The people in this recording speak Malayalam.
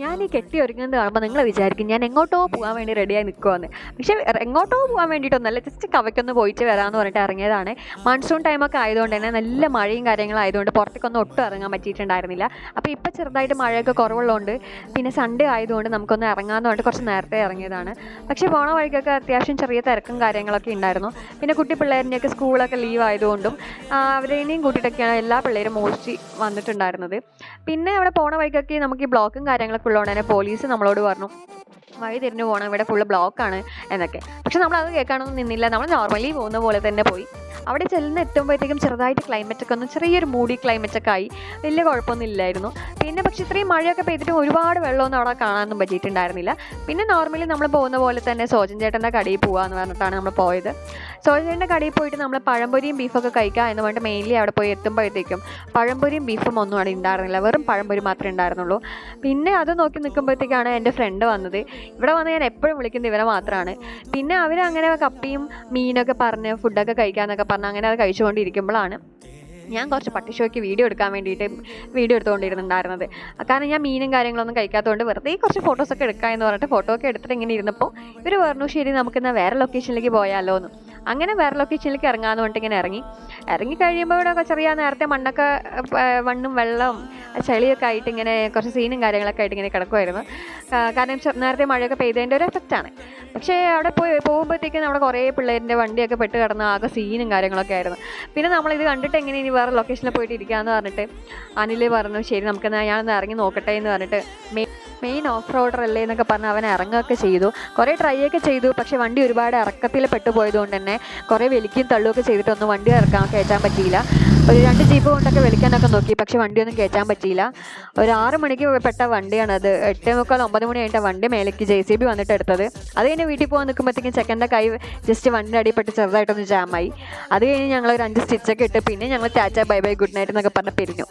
ഞാൻ ഈ കെട്ടി ഒരുങ്ങുന്നത് കാണുമ്പോൾ നിങ്ങൾ വിചാരിക്കും ഞാൻ എങ്ങോട്ടോ പോകാൻ വേണ്ടി റെഡിയായി നിൽക്കുമെന്ന് പക്ഷേ എങ്ങോട്ടോ പോകാൻ വേണ്ടിയിട്ടൊന്നല്ല ജസ്റ്റ് കവയ്ക്കൊന്ന് പോയിട്ട് വരാമെന്ന് പറഞ്ഞിട്ട് ഇറങ്ങിയതാണ്. മൺസൂൺ ടൈമൊക്കെ ആയതുകൊണ്ട് തന്നെ നല്ല മഴയും കാര്യങ്ങളും ആയതുകൊണ്ട് പുറത്തേക്കൊന്നും ഒട്ടും ഇറങ്ങാൻ പറ്റിയിട്ടുണ്ടായിരുന്നില്ല. അപ്പോൾ ഇപ്പോൾ ചെറുതായിട്ട് മഴയൊക്കെ കുറവുള്ളതുകൊണ്ട് പിന്നെ സൺഡേ ആയതുകൊണ്ട് നമുക്കൊന്ന് ഇറങ്ങാമെന്ന് പറഞ്ഞിട്ട് കുറച്ച് നേരത്തെ ഇറങ്ങിയതാണ്. പക്ഷേ പോണ വഴിക്കൊക്കെ അത്യാവശ്യം ചെറിയ തിരക്കും കാര്യങ്ങളൊക്കെ ഉണ്ടായിരുന്നു. പിന്നെ കുട്ടി പിള്ളേരിന്റെയൊക്കെ സ്കൂളൊക്കെ ലീവ് ആയതുകൊണ്ടും അവരെയും കൂട്ടിയിട്ടൊക്കെയാണ് എല്ലാ പിള്ളേരും മോസ്റ്റ്ലി വന്നിട്ടുണ്ടായിരുന്നത്. പിന്നെ അവിടെ പോണ വഴിക്കൊക്കെ നമുക്ക് ഈ ബ്ലോക്കും കാര്യങ്ങളൊക്കെ ഉള്ളതുകൊണ്ട് തന്നെ പോലീസ് നമ്മളോട് പറഞ്ഞു വഴി തിരിഞ്ഞു പോകണം ഇവിടെ ഫുള്ള് ബ്ലോക്കാണ് എന്നൊക്കെ. പക്ഷെ നമ്മൾ അത് കേൾക്കാനൊന്നും നിന്നില്ല. നമ്മൾ നോർമലി പോകുന്ന പോലെ തന്നെ പോയി. അവിടെ ചെല്ലുന്ന എത്തുമ്പോഴത്തേക്കും ചെറുതായിട്ട് ക്ലൈമറ്റ് ഒക്കെ ഒന്ന് ചെറിയൊരു മൂടി ക്ലൈമറ്റ് ഒക്കെ ആയി. വലിയ കുഴപ്പമൊന്നും ഇല്ലായിരുന്നു. പിന്നെ പക്ഷെ ഇത്രയും മഴയൊക്കെ പെയ്തിട്ടും ഒരുപാട് വെള്ളമൊന്നും അവിടെ കാണാനൊന്നും പറ്റിയിട്ടുണ്ടായിരുന്നില്ല. പിന്നെ നോർമലി നമ്മൾ പോകുന്ന പോലെ തന്നെ സോജൻ ചേട്ടന്റെ കടയിൽ പോകാമെന്ന് പറഞ്ഞിട്ടാണ് നമ്മൾ പോയത്. സോജൻ ചേട്ടന്റെ കടയിൽ പോയിട്ട് നമ്മൾ പഴംപൊരിയും ബീഫൊക്കെ കഴിക്കാം എന്ന് പറഞ്ഞിട്ട് മെയിൻലി അവിടെ പോയി എത്തുമ്പോഴത്തേക്കും പഴംപൊരിയും ബീഫും ഒന്നും അവിടെ ഉണ്ടായിരുന്നില്ല. വെറും പഴംപൊരി മാത്രമേ ഉണ്ടായിരുന്നുള്ളൂ. പിന്നെ അത് നോക്കി നിൽക്കുമ്പോഴത്തേക്കാണ് എന്റെ ഫ്രണ്ട് വന്നത്. ഇവിടെ വന്ന് ഞാൻ എപ്പോഴും വിളിക്കുന്നത് ഇവരെ മാത്രമാണ് പിന്നെ അവരങ്ങനെ കപ്പിയും മീനൊക്കെ പറഞ്ഞ് ഫുഡൊക്കെ കഴിക്കാമെന്നൊക്കെ പറഞ്ഞ് അങ്ങനെ അത് കഴിച്ചുകൊണ്ടിരിക്കുമ്പോഴാണ് ഞാൻ കുറച്ച് പട്ടിഷോയ്ക്ക് വീഡിയോ എടുക്കാൻ വേണ്ടിയിട്ട് വീഡിയോ എടുത്തുകൊണ്ടിരുന്നുണ്ടായിരുന്നത്. കാരണം ഞാൻ മീനും കാര്യങ്ങളൊന്നും കഴിക്കാത്തതുകൊണ്ട് വെറുതെ കുറച്ച് ഫോട്ടോസൊക്കെ എടുക്കാം എന്ന് പറഞ്ഞിട്ട് ഫോട്ടോ ഒക്കെ എടുത്തിട്ട് ഇങ്ങനെ ഇരുന്നപ്പോൾ ഇവർ പറഞ്ഞു ശരി നമുക്കിന്ന് വേറെ ലൊക്കേഷനിലേക്ക് പോയാലോ എന്ന് അങ്ങനെ വേറെ ലൊക്കേഷനിലേക്ക് ഇറങ്ങാമെന്ന് പറഞ്ഞിട്ട് ഇങ്ങനെ ഇറങ്ങി. ഇറങ്ങി കഴിയുമ്പോൾ ഇവിടെ ചെറിയ നേരത്തെ മണ്ണൊക്കെ മണ്ണും വെള്ളവും ചെളിയൊക്കെ ആയിട്ട് ഇങ്ങനെ കുറച്ച് സീനും കാര്യങ്ങളൊക്കെ ആയിട്ട് ഇങ്ങനെ കിടക്കുമായിരുന്നു കാരണം നേരത്തെ മഴയൊക്കെ പെയ്തതിന്റെ ഒരു എഫക്റ്റാണ് പക്ഷേ അവിടെ പോയി പോകുമ്പോഴത്തേക്കും നമ്മുടെ കുറേ പിള്ളേരിന്റെ വണ്ടിയൊക്കെ പെട്ട് കിടന്ന ആകെ സീനും കാര്യങ്ങളൊക്കെ ആയിരുന്നു. പിന്നെ നമ്മളിത് കണ്ടിട്ട് എങ്ങനെ ഇനി വേറെ ലൊക്കേഷനിൽ പോയിട്ട് ഇരിക്കാമെന്ന് പറഞ്ഞിട്ട് അനിൽ പറഞ്ഞു ശരി നമുക്ക് ഞാനൊന്ന് ഇറങ്ങി നോക്കട്ടെ എന്ന് പറഞ്ഞിട്ട് മെയിൻ ഓഫ് റോഡർ അല്ലേ എന്നൊക്കെ പറഞ്ഞ് അവൻ ഇറങ്ങുകയൊക്കെ ചെയ്തു. കുറേ ട്രൈ ഒക്കെ ചെയ്തു. പക്ഷേ വണ്ടി ഒരുപാട് ഇറക്കത്തിൽ പെട്ടുപോയതുകൊണ്ട് തന്നെ കുറേ വലിക്കും തള്ളുകയൊക്കെ ചെയ്തിട്ടൊന്നും വണ്ടി ഇറക്കാൻ കയറ്റാൻ പറ്റിയില്ല. ഒരു രണ്ട് ജീപ്പ് കൊണ്ടൊക്കെ വിളിക്കാനൊക്കെ നോക്കി. പക്ഷേ വണ്ടിയൊന്നും കയറ്റാൻ പറ്റിയില്ല. ഒരു ആറ് മണിക്ക് പെട്ട വണ്ടിയാണ് അത്. എട്ട് മുക്കാൽ ഒമ്പത് മണി കഴിഞ്ഞിട്ട് വണ്ടി മേലേക്ക് ജെ സി ബി വന്നിട്ട് എടുത്തത്. അത് കഴിഞ്ഞ് വീട്ടിൽ പോകാൻ നിൽക്കുമ്പോഴത്തേക്കും ചെക്കന്റെ കൈ ജസ്റ്റ് വണ്ടിന്റെ അടിപ്പെട്ട് ചെറുതായിട്ടൊന്ന് ജാമായി അത് കഴിഞ്ഞ് ഞങ്ങൾ ഒരു അഞ്ച് സ്റ്റിച്ചൊക്കെ ഇട്ട് പിന്നെ ഞങ്ങൾ tata bye bye good night എന്നൊക്കെ പറഞ്ഞ് പിരിഞ്ഞു.